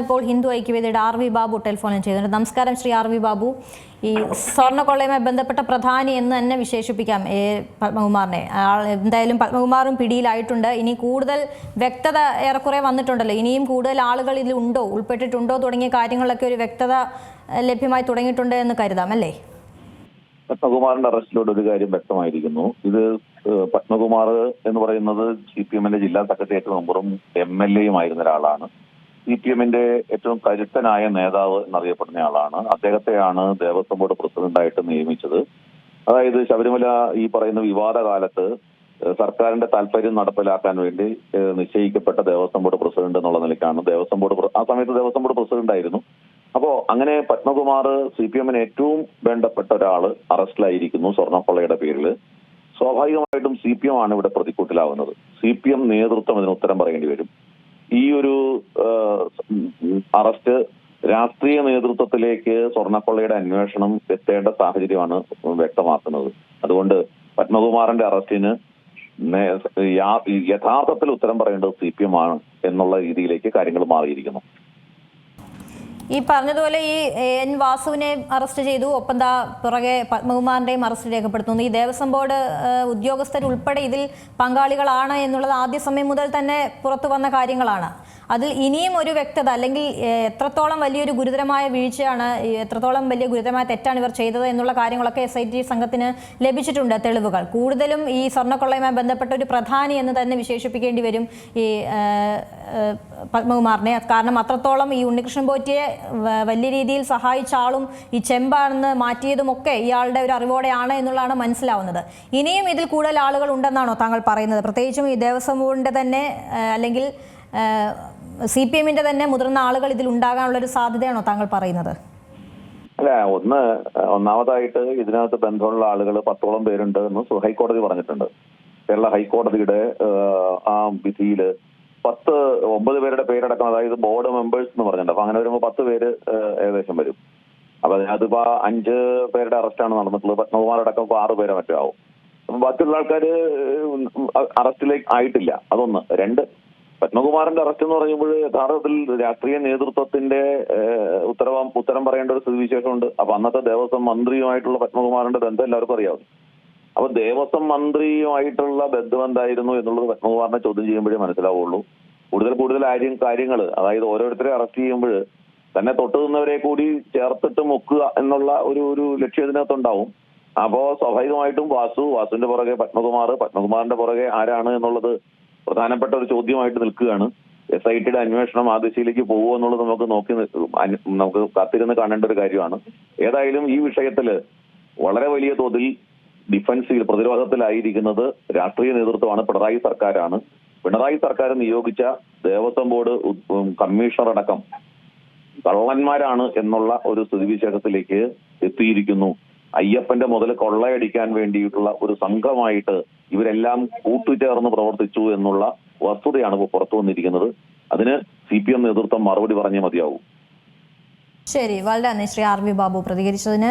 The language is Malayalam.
ഇപ്പോൾ ഹിന്ദു ഐക്യവേദിയുടെ ആർ വി ബാബു ടെലിഫോണിൽ ചെയ്യുന്നുണ്ട്. നമസ്കാരം ശ്രീ ആർ വി ബാബു. ഈ സ്വർണക്കൊള്ളയുമായി ബന്ധപ്പെട്ട പ്രധാനി എന്ന് തന്നെ വിശേഷിപ്പിക്കാം എ പത്മകുമാറിനെ. എന്തായാലും പത്മകുമാറും പിടിയിലായിട്ടുണ്ട്. ഇനി കൂടുതൽ വ്യക്തത ഏറെക്കുറെ വന്നിട്ടുണ്ടല്ലോ. ഇനിയും കൂടുതൽ ആളുകൾ ഇതിലുണ്ടോ ഉൾപ്പെട്ടിട്ടുണ്ടോ തുടങ്ങിയ കാര്യങ്ങളിലൊക്കെ ഒരു വ്യക്തത ലഭ്യമായി തുടങ്ങിയിട്ടുണ്ട് എന്ന് കരുതാം അല്ലേ? പത്മകുമാറിന്റെ അറസ്റ്റിലൂടെ ഒരു കാര്യം വ്യക്തമായിരിക്കുന്നു. ഇത് പത്മകുമാർ എന്ന് പറയുന്നത് സി പി എമ്മിന്റെ ജില്ലാ സെക്രട്ടേറിയറ്റ് മെമ്പറും എം എൽ എയും ആയിരുന്ന ഒരാളാണ്. സി പി എമ്മിന്റെ ഏറ്റവും കരുത്തനായ നേതാവ് എന്നറിയപ്പെടുന്ന ആളാണ്. അദ്ദേഹത്തെയാണ് ദേവസ്വം ബോർഡ് പ്രസിഡന്റായിട്ട് നിയമിച്ചത്. അതായത് ശബരിമല ഈ പറയുന്ന വിവാദ കാലത്ത് സർക്കാരിന്റെ താല്പര്യം നടപ്പിലാക്കാൻ വേണ്ടി നിശ്ചയിക്കപ്പെട്ട ദേവസ്വം ബോർഡ് പ്രസിഡന്റ് എന്നുള്ള നിലയ്ക്കാണ്. ദേവസ്വം ബോർഡ് ആ സമയത്ത് ദേവസ്വം ബോർഡ് പ്രസിഡന്റ് ആയിരുന്നു അപ്പോ അങ്ങനെ പത്മകുമാർ സി പി എമ്മിന് ഏറ്റവും വേണ്ടപ്പെട്ട ഒരാൾ അറസ്റ്റിലായിരിക്കുന്നു സ്വർണക്കൊള്ളയുടെ പേരിൽ സ്വാഭാവികമായിട്ടും സി പി എം ആണ് ഇവിടെ പ്രതിക്കൂട്ടിലാവുന്നത്. സി പി എം നേതൃത്വം ഇതിന് ഉത്തരം പറയേണ്ടി വരും. ഈ ഒരു അറസ്റ്റ് രാഷ്ട്രീയ നേതൃത്വത്തിലേക്ക് സ്വർണക്കൊള്ളയുടെ അന്വേഷണം എത്തേണ്ട സാഹചര്യമാണ് വ്യക്തമാക്കുന്നത്. അതുകൊണ്ട് പത്മകുമാറിന്റെ അറസ്റ്റിന് യഥാർത്ഥത്തിൽ ഉത്തരം പറയേണ്ടത് സി പി എം ആണ് എന്നുള്ള രീതിയിലേക്ക് കാര്യങ്ങൾ മാറിയിരിക്കുന്നു. ഈ പറഞ്ഞതുപോലെ ഈ എൻ വാസുവിനെ അറസ്റ്റ് ചെയ്തു. ഒപ്പം താ പുറകെ പത്മകുമാറിന്റെയും അറസ്റ്റ് രേഖപ്പെടുത്തുന്നു. ഈ ദേവസ്വം ബോർഡ് ഉദ്യോഗസ്ഥരുൾപ്പെടെ ഇതിൽ പങ്കാളികളാണ് എന്നുള്ളത് ആദ്യ സമയം മുതൽ തന്നെ പുറത്തു വന്ന കാര്യങ്ങളാണ്. അതിൽ ഇനിയും ഒരു വ്യക്തത അല്ലെങ്കിൽ എത്രത്തോളം വലിയൊരു ഗുരുതരമായ വീഴ്ചയാണ് എത്രത്തോളം വലിയ ഗുരുതരമായ തെറ്റാണ് ഇവർ ചെയ്തത് എന്നുള്ള കാര്യങ്ങളൊക്കെ എസ് ഐ ടി സംഘത്തിന് ലഭിച്ചിട്ടുണ്ട് തെളിവുകൾ. കൂടുതലും ഈ സ്വർണക്കൊള്ളയുമായി ബന്ധപ്പെട്ട ഒരു പ്രധാനി എന്ന് തന്നെ വിശേഷിപ്പിക്കേണ്ടി വരും ഈ പത്മകുമാറിനെ. കാരണം അത്രത്തോളം ഈ ഉണ്ണികൃഷ്ണൻ പോറ്റിയെ വലിയ രീതിയിൽ സഹായിച്ച ആളും ഈ ചെമ്പാണെന്ന് മാറ്റിയതുമൊക്കെ ഇയാളുടെ ഒരു അറിവോടെയാണ് എന്നുള്ളതാണ് മനസ്സിലാവുന്നത്. ഇനിയും ഇതിൽ കൂടുതൽ ആളുകൾ ഉണ്ടെന്നാണോ താങ്കൾ പറയുന്നത്? പ്രത്യേകിച്ചും ഈ ദേവസ്വം ബോർഡിന്റെ തന്നെ അല്ലെങ്കിൽ സി പി എമ്മിന്റെ തന്നെ മുതിർന്ന ആളുകൾ ഇതിൽ ഉണ്ടാകാനുള്ള ഒരു സാധ്യതയാണോ താങ്കൾ പറയുന്നത്? അല്ല ഒന്ന് ഒന്നാമതായിട്ട് ഇതിനകത്ത് ബന്ധമുള്ള ആളുകൾ പത്തോളം പേരുണ്ട് എന്ന് ഹൈക്കോടതി പറഞ്ഞിട്ടുണ്ട്. കേരള ഹൈക്കോടതിയുടെ ആ വിധിയിൽ പത്ത് ഒമ്പത് പേരുടെ പേരടക്കം അതായത് ബോർഡ് മെമ്പേഴ്സ് എന്ന് പറഞ്ഞിട്ടുണ്ട്. അപ്പൊ അങ്ങനെ വരുമ്പോൾ പത്ത് പേര് ഏകദേശം വരും. അപ്പൊ അതിനകത്തിപ്പോ അഞ്ച് പേരുടെ അറസ്റ്റാണ് നടന്നിട്ടുള്ളത്. പത്മകുമാർ അടക്കം ഇപ്പൊ ആറ് പേരെ മറ്റോ ആവും. ബാക്കിയുള്ള ആൾക്കാർ അറസ്റ്റിലേക്ക് ആയിട്ടില്ല. അതൊന്ന്. രണ്ട് പത്മകുമാറിന്റെ അറസ്റ്റ് എന്ന് പറയുമ്പോൾ യഥാർത്ഥത്തിൽ രാഷ്ട്രീയ നേതൃത്വത്തിന്റെ ഉത്തരവാ ഉത്തരം പറയേണ്ട ഒരു സ്ഥിതിവിശേഷമുണ്ട്. അപ്പൊ അന്നത്തെ ദേവസ്വം മന്ത്രിയുമായിട്ടുള്ള പത്മകുമാറിന്റെ ബന്ധം എല്ലാവർക്കും അറിയാവും അപ്പൊ ദേവസ്വം മന്ത്രിയുമായിട്ടുള്ള ബന്ധം എന്തായിരുന്നു എന്നുള്ളത് പത്മകുമാറിനെ ചോദ്യം ചെയ്യുമ്പോഴേ മനസ്സിലാവുള്ളൂ. കൂടുതൽ കൂടുതൽ ആര്യം കാര്യങ്ങൾ അതായത് ഓരോരുത്തരെ അറസ്റ്റ് ചെയ്യുമ്പോൾ തന്നെ തൊട്ടു നിന്നവരെ കൂടി ചേർത്തിട്ട് മുക്കുക എന്നുള്ള ഒരു ഒരു ലക്ഷ്യം ഇതിനകത്തുണ്ടാവും. അപ്പോ സ്വാഭാവികമായിട്ടും വാസു വാസുവിന്റെ പുറകെ പത്മകുമാർ പത്മകുമാറിന്റെ പുറകെ ആരാണ് എന്നുള്ളത് പ്രധാനപ്പെട്ട ഒരു ചോദ്യമായിട്ട് നിൽക്കുകയാണ്. എസ് ഐ ടിയുടെ അന്വേഷണം ആ ദിശയിലേക്ക് പോകുമോ എന്നുള്ളത് നമുക്ക് നോക്കി നമുക്ക് കാത്തിരുന്ന് കാണേണ്ട ഒരു കാര്യമാണ്. ഏതായാലും ഈ വിഷയത്തിൽ വളരെ വലിയ തോതിൽ ഡിഫൻസിൽ പ്രതിരോധത്തിലായിരിക്കുന്നത് രാഷ്ട്രീയ നേതൃത്വമാണ് പിണറായി സർക്കാരാണ്. പിണറായി സർക്കാർ നിയോഗിച്ച ദേവസ്വം ബോർഡ് കമ്മീഷണർ അടക്കം കള്ളന്മാരാണ് എന്നുള്ള ഒരു സ്ഥിതിവിശേഷത്തിലേക്ക് എത്തിയിരിക്കുന്നു. അയ്യപ്പന്റെ മുതൽ കൊള്ളയടിക്കാൻ വേണ്ടിയിട്ടുള്ള ഒരു സംഘമായിട്ട് ഇവരെല്ലാം കൂട്ടുചേർന്ന് പ്രവർത്തിച്ചു എന്നുള്ള വസ്തുതയാണ് ഇപ്പോൾ പുറത്തു വന്നിരിക്കുന്നത്. അതിന് സി പി എം നേതൃത്വം മറുപടി പറഞ്ഞേ മതിയാവും. ശരി വളരെ ശ്രീ ആർ വി ബാബു. പ്രതികരിച്ചതിന്